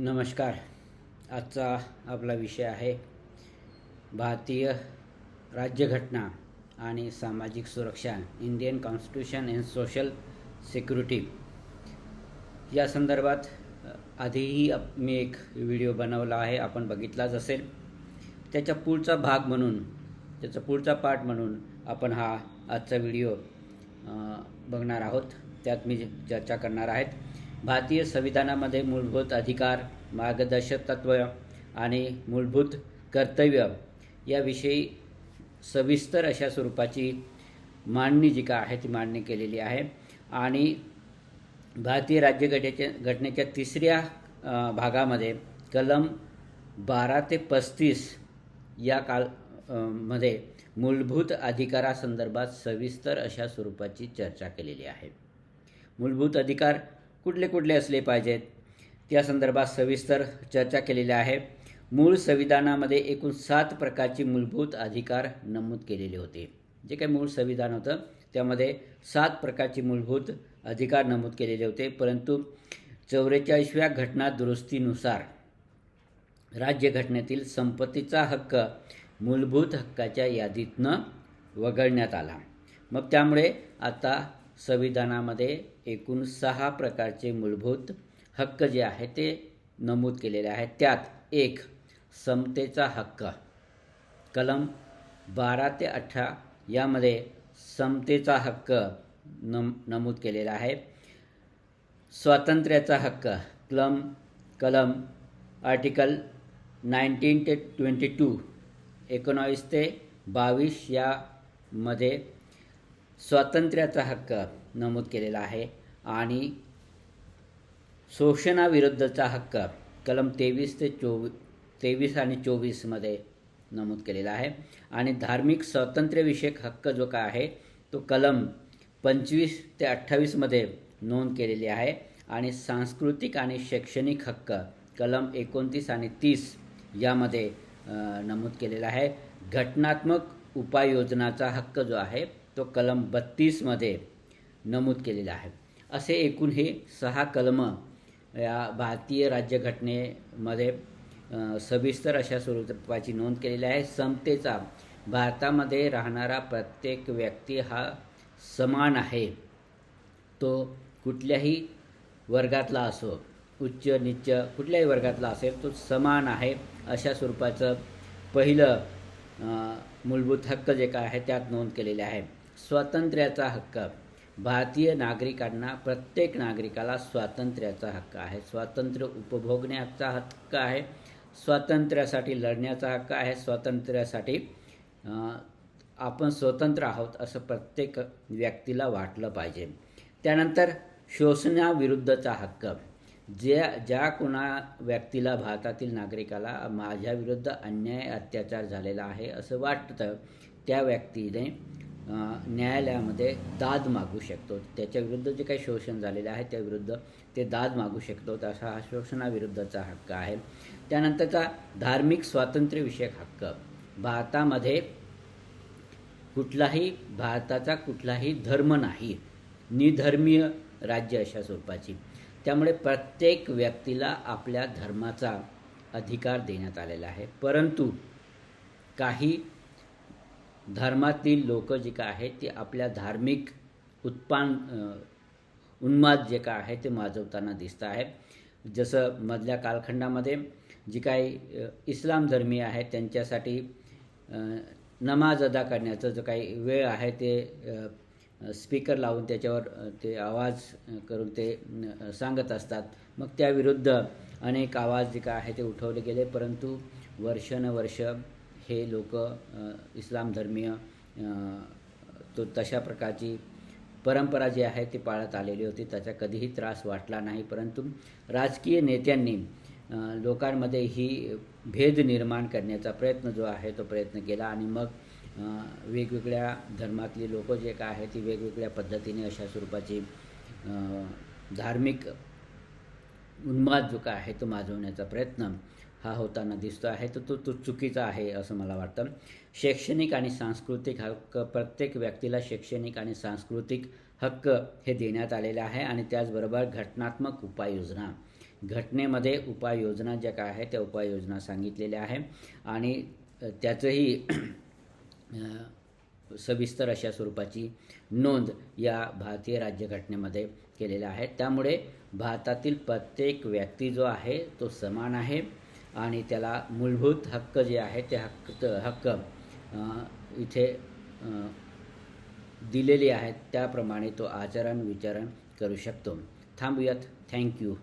नमस्कार. आजचा आपला विषय आहे भारतीय राज्यघटना आणि सामाजिक सुरक्षा Indian constitution and social security या संदर्भात आधीही मी एक व्हिडिओ बनवला आहे आपण बघितलाच असेल. त्याच्या पुढचा भाग म्हणून त्याचा पुढचा पार्ट म्हणून आपण हा आजचा व्हिडिओ बघणार आहोत. त्यात मी चर्चा करणार आहेत. भारतीय संविधानामध्ये मूलभूत अधिकार मार्गदर्शक तत्व आणि मूलभूत कर्तव्य याविषयी सविस्तर अशा स्वरूपाची मांडणी जी का आहे ती मांडणी केलेली आहे. आणि भारतीय राज्यघटनेच्या घटनेच्या तिसऱ्या भागामध्ये कलम बारा ते पस्तीस या काल मध्ये मूलभूत अधिकारासंदर्भात सविस्तर अशा स्वरूपाची चर्चा केलेली आहे. मूलभूत अधिकार कुठले कुठले असले पाहिजेत? त्या संदर्भात सविस्तर चर्चा केलेली आहे. मूळ संविधानामध्ये एकूण सात प्रकारची मूलभूत अधिकार नमूद केलेले होते. जे काही मूळ संविधान होतं त्यामध्ये सात प्रकारची मूलभूत अधिकार नमूद केलेले होते. परंतु चौवेचाळीसव्या घटना दुरुस्तीनुसार राज्यघटनेतील संपत्तीचा हक्क मूलभूत हक्काच्या यादीतनं वगळण्यात आला. मग त्यामुळे आता संविधानामध्ये एकूण सहा प्रकारचे मूलभूत हक्क जे आहे ते नमूद केलेले आहेत. त्यात एक समतेचा हक्क. कलम बारा ते अठरा यामध्ये समतेचा हक्क नम नमूद केलेला आहे. स्वातंत्र्याचा हक्क. कलम कलम आर्टिकल नाईन्टीन ते ट्वेंटी टू एकोणावीस ते बावीस यामध्ये स्वातंत्र्याचा हक्क नमूद केलेला आहे आणि शोषणाविरुद्धचा हक्क कलम तेवीस ते चोवी तेवीस आणि चोवीसमध्ये नमूद केलेला आहे. आणि धार्मिक स्वातंत्र्यविषयक हक्क जो काय आहे तो कलम पंचवीस ते अठ्ठावीसमध्ये नोंद केलेली आहे. आणि सांस्कृतिक आणि शैक्षणिक हक्क कलम एकोणतीस आणि तीस यामध्ये नमूद केलेला आहे. घटनात्मक उपाययोजनाचा हक्क जो आहे तो कलम बत्तीसमध्ये नमूद केलेला आहे. असे एकूण हे सहा कलमं या भारतीय राज्यघटनेमध्ये सविस्तर अशा स्वरूपाची नोंद केलेली आहे. समतेचा भारतामध्ये राहणारा प्रत्येक व्यक्ती हा समान आहे. तो कुठल्याही वर्गातला असो उच्च निच्च कुठल्याही वर्गातला असेल तो समान आहे अशा स्वरूपाचं पहिलं मूलभूत हक्क जे काय आहे त्यात नोंद केलेले आहे. स्वातंत्र्याचा हक्क. भारतीय नागरिकांना प्रत्येक नागरिकाला स्वातंत्र्याचा हक्क आहे. स्वातंत्र्य उपभोगण्याचा हक्क आहे. स्वातंत्र्यासाठी लढण्याचा हक्क आहे. स्वातंत्र्यासाठी आपण स्वतंत्र आहोत असं प्रत्येक व्यक्तीला वाटलं पाहिजे. त्यानंतर शोषणाविरुद्धचा हक्क. ज्या ज्या कुणा व्यक्तीला भारतातील नागरिकाला माझ्या विरुद्ध अन्याय अत्याचार झालेला आहे असं वाटतं त्या व्यक्तीने न्यायालयामध्ये दाद मागू शकतो. त्याच्याविरुद्ध जे काही शोषण झालेलं आहे त्याविरुद्ध ते दाद मागू शकतो. असा हा शोषणाविरुद्धचा हक्क आहे. त्यानंतरचा धार्मिक स्वातंत्र्यविषयक हक्क. भारतामध्ये कुठलाही भारताचा कुठलाही धर्म नाही. निधर्मीय राज्य अशा स्वरूपाची. त्यामुळे प्रत्येक व्यक्तीला आपल्या धर्माचा अधिकार देण्यात आलेला आहे. परंतु काही धर्मातील लोक जे काय आहेत ते आपल्या धार्मिक उत्पान उन्माद जे काय आहे ते माजवताना दिसत आहे जसं मधल्या कालखंडामध्ये जी काही इस्लाम धर्मीय आहेत त्यांच्यासाठी नमाज अदा करण्याचा जो काही वेळ आहे ते स्पीकर लावून त्याच्यावर ते आवाज करून ते सांगत असतात. मग त्याविरुद्ध अनेक आवाज जे काय आहे ते उठवले गेले. परंतु वर्षानुवर्ष हे लोक इस्लाम धर्मीय तो तशा प्रकारची परंपरा जी आहे ती पाळत आलेली होती. त्याचा कधीही त्रास वाटला नाही. परंतु राजकीय नेत्यांनी लोकांमध्ये ही भेद निर्माण करण्याचा प्रयत्न जो आहे तो प्रयत्न केला. आणि मग वेगवेगळ्या धर्मातली लोक जे काय आहे ती वेगवेगळ्या पद्धतीने अशा स्वरूपाची धार्मिक उन्माद जो काय आहे तो माजवण्याचा प्रयत्न हा होताना दिसतो आहे. तर तो तो चुकीचा आहे असं मला वाटतं. शैक्षणिक आणि सांस्कृतिक हक्क प्रत्येक व्यक्तीला शैक्षणिक आणि सांस्कृतिक हक्क हे देण्यात आलेले आहे आणि त्याचबरोबर घटनात्मक उपाययोजना. घटनेमध्ये उपाययोजना ज्या काय आहे त्या उपाययोजना सांगितलेल्या आहे आणि त्याचंही सविस्तर अशा स्वरूपाची नोंद या भारतीय राज्यघटनेमध्ये केलेल्या आहे त्यामुळे भारतातील प्रत्येक व्यक्ती जो आहे तो समान आहे. आणि त्याला मूलभूत हक्क जे आहे ते हक्क हक्क इथे दिलेले आहेत. त्याप्रमाणे तो आचरण विचरण करू शकतो. थांबूयात. थँक्यू